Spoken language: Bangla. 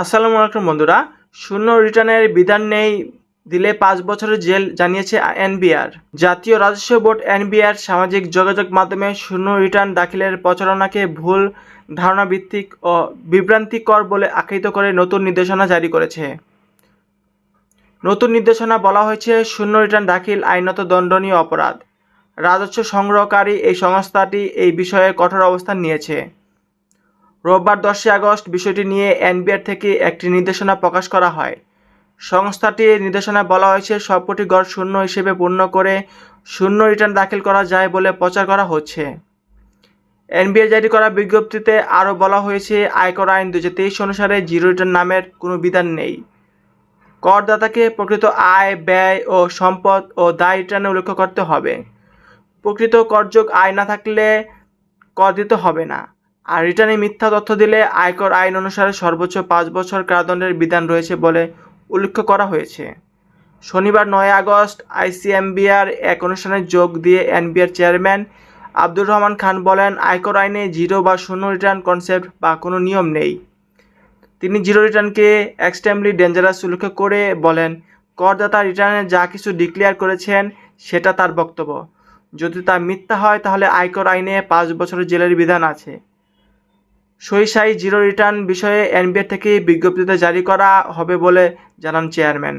আসসালামু আলাইকুম বন্ধুরা। শূন্য রিটার্নের বিধান নেই দিলে পাঁচ বছরের জেল জানিয়েছে এনবিআর। জাতীয় রাজস্ব বোর্ড এনবিআর সামাজিক যোগাযোগ মাধ্যমে শূন্য রিটার্ন দাখিলের প্রচারণাকে ভুল ধারণা ভিত্তিক ও বিভ্রান্তিকর বলে আখ্যায়িত করে নতুন নির্দেশনা জারি করেছে। নতুন নির্দেশনা বলা হয়েছে শূন্য রিটার্ন দাখিল আইনত দণ্ডনীয় অপরাধ। রাজস্ব সংগ্রহকারী এই সংস্থাটি এই বিষয়ে কঠোর অবস্থান নিয়েছে। রোববার দশই আগস্ট বিষয়টি নিয়ে এনবিআর থেকে একটি নির্দেশনা প্রকাশ করা হয়। সংস্থাটির নির্দেশনায় বলা হয়েছে, সবকটি গড় শূন্য হিসেবে পূর্ণ করে শূন্য রিটার্ন দাখিল করা যায় বলে প্রচার করা হচ্ছে। এনবিআর জারি করা বিজ্ঞপ্তিতে আরও বলা হয়েছে, আয়কর আইন দু অনুসারে জিরো রিটার্ন নামের কোনো বিধান নেই। করদাতাকে প্রকৃত আয়, ব্যয় ও সম্পদ ও দায় রিটার্নে উল্লেখ করতে হবে। প্রকৃত করযোগ আয় না থাকলে কর দিতে হবে না। আর রিটার্নে মিথ্যা তথ্য দিলে আয়কর আইন অনুসারে সর্বোচ্চ পাঁচ বছর কারাদণ্ডের বিধান রয়েছে বলে উল্লেখ করা হয়েছে। শনিবার নয় আগস্ট আইসিএমবিআর এক অনুষ্ঠানে যোগ দিয়ে এনবিআর চেয়ারম্যান আব্দুর রহমান খান বলেন, আয়কর আইনে জিরো বা শূন্য রিটার্ন কনসেপ্ট বা কোনো নিয়ম নেই। তিনি জিরো রিটার্নকে এক্সট্রিমলি ডেঞ্জারাস উল্লেখ করে বলেন, করদাতা রিটার্নে যা কিছু ডিক্লেয়ার করেছেন সেটা তার বক্তব্য। যদি তা মিথ্যা হয়, তাহলে আয়কর আইনে পাঁচ বছরের জেলের বিধান আছে। সহিসাই জিরো রিটার্ন বিষয়ে এনবিআর থেকে বিজ্ঞপ্তিতে জারি করা হবে বলে জানান চেয়ারম্যান।